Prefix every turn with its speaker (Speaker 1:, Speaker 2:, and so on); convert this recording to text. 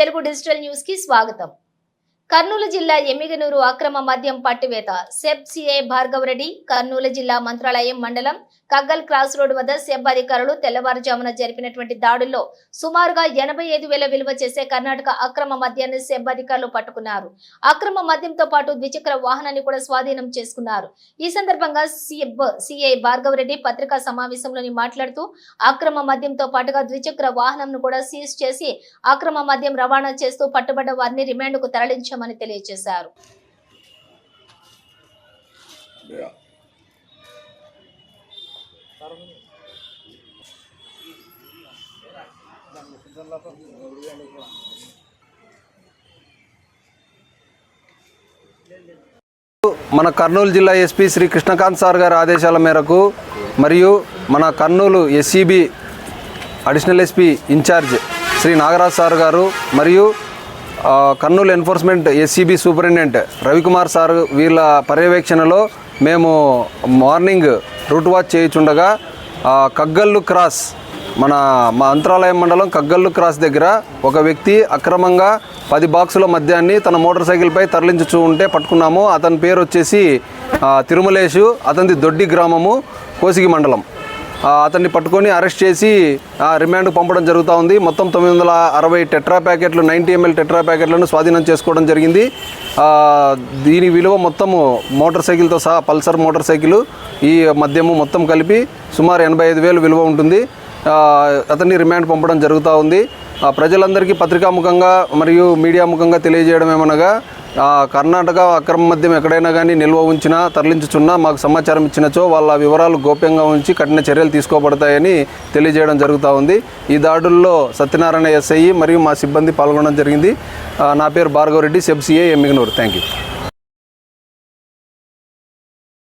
Speaker 1: Telugu digital న్యూస్కి స్వాగతం. కర్నూలు జిల్లా ఎమ్మిగనూరు అక్రమ మద్యం పట్టివేత. సెబ్ సిఐ భార్గవరెడ్డి కర్నూలు జిల్లా మంత్రాలయం మండలం కగ్గల్ క్రాస్ రోడ్ వద్ద సెబ్ అధికారులు తెల్లవారుజామున జరిపినటువంటి దాడుల్లో సుమారుగా ఎనభై ఐదు వేల విలువ చేసే కర్ణాటక అక్రమ మద్యాన్ని సెబ్ అధికారులు పట్టుకున్నారు. అక్రమ మద్యంతో పాటు ద్విచక్ర వాహనాన్ని కూడా స్వాధీనం చేసుకున్నారు. ఈ సందర్భంగా సెబ్ సిఐ భార్గవరెడ్డి పత్రికా సమావేశంలోని మాట్లాడుతూ అక్రమ మద్యంతో పాటుగా ద్విచక్ర వాహనంను కూడా సీజ్ చేసి అక్రమ మద్యం రవాణా చేస్తూ పట్టుబడ్డ వారిని రిమాండ్కు తరలించామని తెలియజేశారు
Speaker 2: మన కర్నూలు జిల్లా ఎస్పీ శ్రీ కృష్ణకాంత్ సార్ గారి ఆదేశాల మేరకు మరియు మన Kurnool SCB additional SP in charge Shri Nagaraj sir garu మరియు Kurnool enforcement SCB superintendent Ravikumar sir వీళ్ళ పర్యవేక్షణలో మేము మార్నింగ్ రూట్ వాచ్ చేయుచుండగా కగ్గల్లు క్రాస్ మన మా అంతరాలయం మండలం కగ్గల్లు క్రాస్ దగ్గర ఒక వ్యక్తి అక్రమంగా పది బాక్సుల మద్యాన్ని తన మోటార్ సైకిల్పై తరలించుచూ ఉంటే పట్టుకున్నాము. అతని పేరు వచ్చేసి తిరుమలేషు అతనిది దొడ్డి గ్రామము కోసిగి మండలం. అతన్ని పట్టుకొని అరెస్ట్ చేసి రిమాండ్కు పంపడం జరుగుతూ ఉంది. మొత్తం తొమ్మిది వందల అరవై టెట్రా ప్యాకెట్లు నైంటీ ఎంఎల్ టెట్రా ప్యాకెట్లను స్వాధీనం చేసుకోవడం జరిగింది. దీని విలువ మొత్తము మోటార్ సైకిల్తో సహా పల్సర్ మోటార్ సైకిల్ ఈ మద్యము మొత్తం కలిపి సుమారు ఎనభై ఐదు వేలు విలువ ఉంటుంది. అతన్ని రిమాండ్ పంపడం జరుగుతూ ఉంది. ఆ, ప్రజలందరికీ పత్రికాముఖంగా మరియు మీడియా ముఖంగా తెలియజేయడం ఏమనగా కర్ణాటక అక్రమ మద్యం ఎక్కడైనా కానీ నిల్వ ఉంచినా తరలించుచున్నా మాకు సమాచారం ఇచ్చినచో వాళ్ళ వివరాలు గోప్యంగా ఉంచి కఠిన చర్యలు తీసుకోబడతాయని తెలియజేయడం జరుగుతూ ఉంది. ఈ దాడుల్లో సత్యనారాయణ ఎస్ఐ మరియు మా సిబ్బంది పాల్గొనడం జరిగింది. నా పేరు భార్గవరెడ్డి సెబ్సిఏ ఎమ్మిగనూరు. Thank you